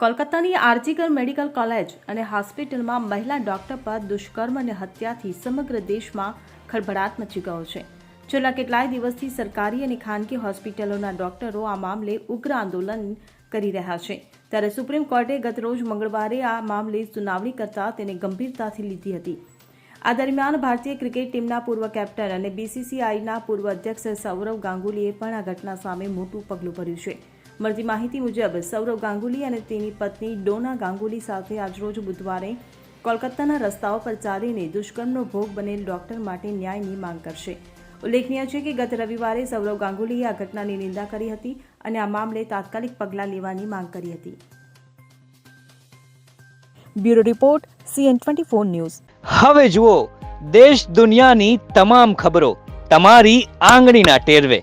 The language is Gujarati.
કોલકાતાની આરજીગર મેડિકલ કોલેજ અને હોસ્પિટલમાં મહિલા ડોક્ટર પર દુષ્કર્મ અને હત્યાથી સમગ્ર દેશમાં ખળભળાટ મચી ગયો છે. છેલ્લા કેટલાય દિવસથી સરકારી અને ખાનગી હોસ્પિટલોના ડોક્ટરો આ મામલે ઉગ્ર આંદોલન કરી રહ્યા છે. ત્યારે સુપ્રીમ કોર્ટે ગતરોજ મંગળવારે આ મામલે સુનાવણી કરતા તેને ગંભીરતાથી લીધી હતી. આ દરમિયાન ભારતીય ક્રિકેટ ટીમના પૂર્વ કેપ્ટન અને બીસીસીઆઈના પૂર્વ અધ્યક્ષ સૌરવ ગાંગુલીએ પણ આ ઘટના સામે મોટું પગલું ભર્યું છે. મળતી માહિતી મુજબ સૌરવ ગાંગુલી અને તેની પત્ની ડોના ગાંગુલી સાથે આજરોજ બુધવારે કોલકાતાના રસ્તાઓ પર ચાલીને દુષ્કર્મનો ભોગ બનેલ ડોક્ટર માટે ન્યાયની માંગ કરશે. ઉલ્લેખનીય છે કે ગત રવિવારે સૌરવ ગાંગુલીએ આ ઘટનાની નિંદા કરી હતી અને આ મામલે તાત્કાલિક પગલાં લેવાની માંગ કરી હતી. Bureau report, CN twenty four news. હવે જુઓ, દેશ દુનિયાની તમામ ખબરો તમારી આંગળીના ટેરવે.